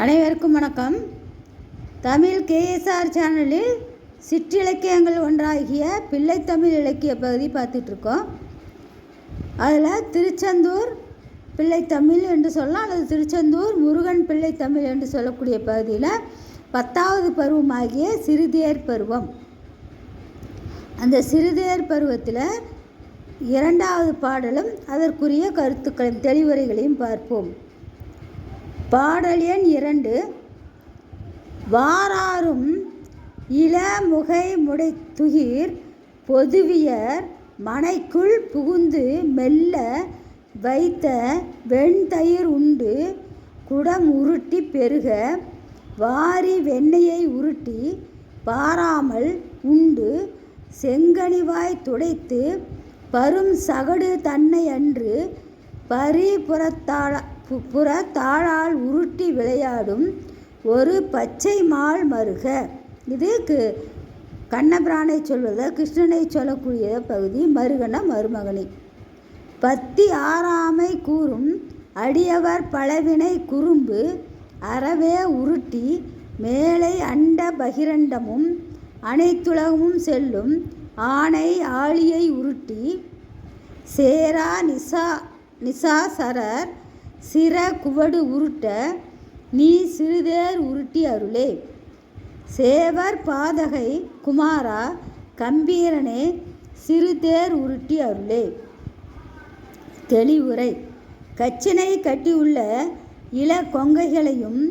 அனைவருக்கும் வணக்கம். தமிழ் கேஎஸ்ஆர் சேனலில் சிற்றிலக்கியங்கள் ஒன்றாகிய பிள்ளைத்தமிழ் இலக்கிய பகுதி பார்த்துட்ருக்கோம். அதில் திருச்செந்தூர் பிள்ளைத்தமிழ் என்று சொல்லலாம். அல்லது திருச்செந்தூர் முருகன் பிள்ளைத்தமிழ் என்று சொல்லக்கூடிய பகுதியில் பத்தாவது பருவமாகிய சிறுதியர் பருவம். அந்த சிறுதேர் பருவத்தில் இரண்டாவது பாடலும் அதற்குரிய கருத்துக்களையும் தெளிவுரைகளையும் பார்ப்போம். பாடல் எண் இரண்டு. வாராரும் இளமுகை முடைத்துகிர் பொதுவியர் மனைக்குள் புகுந்து மெல்ல வைத்த வெண்தயிர் உண்டு. குடம் உருட்டி பெருக வாரி வெண்ணெயை உருட்டி பாராமல் உண்டு. செங்கனிவாய் துடைத்து பரும் சகடு தன்னை அன்று பரிபுறத்தாள பு- புறத்தாழால் உருட்டி விளையாடும் ஒரு பச்சை மால் மருக. இது கு கண்ணபிரானை சொல்வதை கிருஷ்ணனை சொல்லக்கூடிய பகுதி மருகன மருமகனி. பத்தி ஆறாமை கூறும் அடியவர் பலவினை குறும்பு அறவே உருட்டி மேலை அண்ட பகிரண்டமும் அனைத்துலகமும் செல்லும் ஆணை ஆழியை உருட்டி சேரா நிசா நிசாசரர் சிற குவடு உருட்ட நீ சிறுதேர் உருட்டி அருளே. சேவர் பாதகை குமாரா கம்பீரனே சிறுதேர் உருட்டி அருளே. தெளிவுரை. கச்சினை கட்டியுள்ள இள கொங்கைகளையும்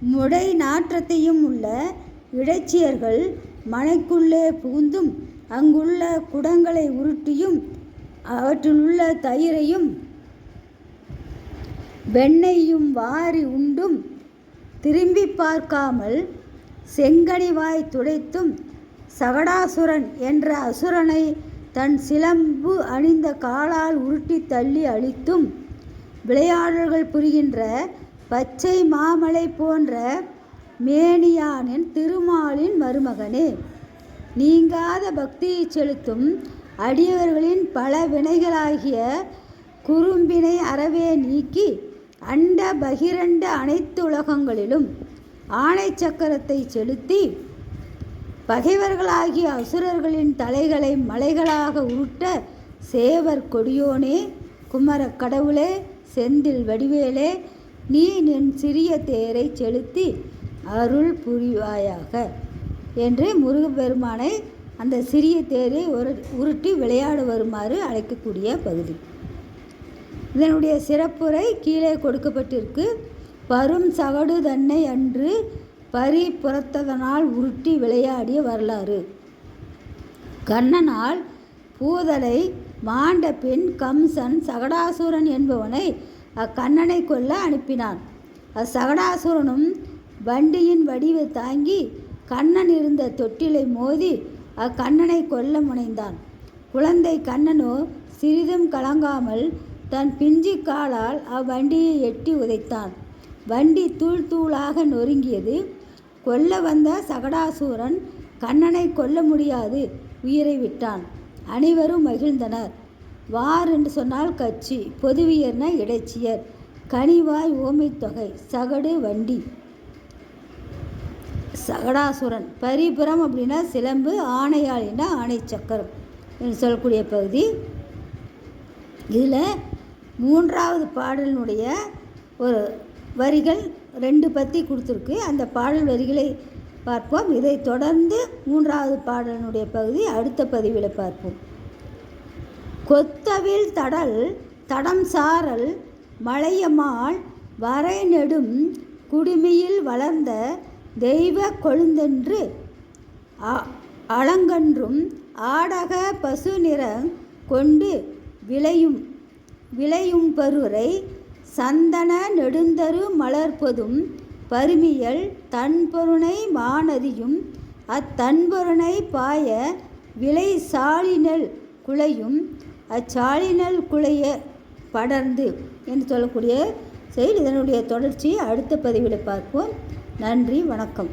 முடை நாற்றத்தையும் உள்ள இடைச்சியர்கள் மனைக்குள்ளே புகுந்தும் அங்குள்ள குடங்களை உருட்டியும் அவற்றிலுள்ள தயிரையும் வெண்ணையும் வாரி உண்டும் திரும்பி பார்க்காமல் செங்கனிவாய் துடைத்தும் சகடாசுரன் என்ற அசுரனை தன் சிலம்பு அணிந்த காலால் உருட்டி தள்ளி அழித்தும் விளையாடல்கள் புரிகின்ற பச்சை மாமலை போன்ற மேனியானின் திருமாலின் மருமகனே நீங்காத பக்தியை செலுத்தும் அடியவர்களின் பல வினைகளாகிய குறும்பினை அறவே நீக்கி அண்ட பகிரண்ட அனைத்து உலகங்களிலும் ஆணை சக்கரத்தை செலுத்தி பகைவர்களாகிய அசுரர்களின் தலைகளை மலைகளாக உருட்ட சேவர் கொடியோனே குமரக் கடவுளே செந்தில் வடிவேலே நீ நின் சிறிய தேரை செலுத்தி அருள் புரிவாயாக என்று முருகப்பெருமானை அந்த சிறிய தேரை ஒரு உருட்டி விளையாட வருமாறு அழைக்கக்கூடிய பகுதி. இதனுடைய சிறப்புரை கீழே கொடுக்கப்பட்டிருக்கு. வரும் சவடு தன்னை அன்று பரி புறத்ததனால் உருட்டி விளையாடிய வரலாறு. கண்ணனால் பூதலை மாண்ட பின் கம்சன் சகடாசுரன் என்பவனை அக்கண்ணனை கொல்ல அனுப்பினான். அச்சகடாசுரனும் வண்டியின் வடிவை தாங்கி கண்ணன் இருந்த தொட்டிலை மோதி அக்கண்ணனை கொல்ல முனைந்தான். குழந்தை கண்ணனோ சிறிதும் கலங்காமல் தன் பிஞ்சு காலால் அவ்வண்டியை எட்டி உதைத்தான். வண்டி தூள் தூளாக நொறுங்கியது. கொல்ல வந்த சகடாசூரன் கண்ணனை கொல்ல முடியாது உயிரை விட்டான். அனைவரும் மகிழ்ந்தனர். வார் என்று சொன்னால் கட்சி பொதுவியர்ன இடைச்சியர் கனிவாய் ஓமைத்தொகை சகடு வண்டி. சகடாசுரன் பரிபுரம் அப்படின்னா சிலம்பு ஆணையாளின்னா ஆணை சக்கரம் என்று சொல்லக்கூடிய பகுதி. இதில் மூன்றாவது பாடலினுடைய ஒரு வரிகள் ரெண்டு பத்தி கொடுத்துருக்கு. அந்த பாடல் வரிகளை பார்ப்போம். இதை தொடர்ந்து மூன்றாவது பாடலினுடைய பகுதி அடுத்த பதிவில் பார்ப்போம். கொத்தவில் தடல் தடம் சாரல் மலையமாள் வரை நெடும் குடுமியில் வளர்ந்த தெய்வ கொழுந்தென்று அ- அலங்கன்றும் ஆடக பசு நிறங் கொண்டு விளையும் விளையும் பருரை சந்தன நெடுந்தரு மலர்ப்பதும் பருமியல் தன்பொருணை மாநதியும் அத்தன்பொருணை பாய விளை சாலினல் குலையும் அச்சாலினல் குலைய படர்ந்து என்று சொல்லக்கூடிய செயல் இதனுடைய தொடர்ச்சியை அடுத்த பதிவில் பார்ப்போம். நன்றி வணக்கம்.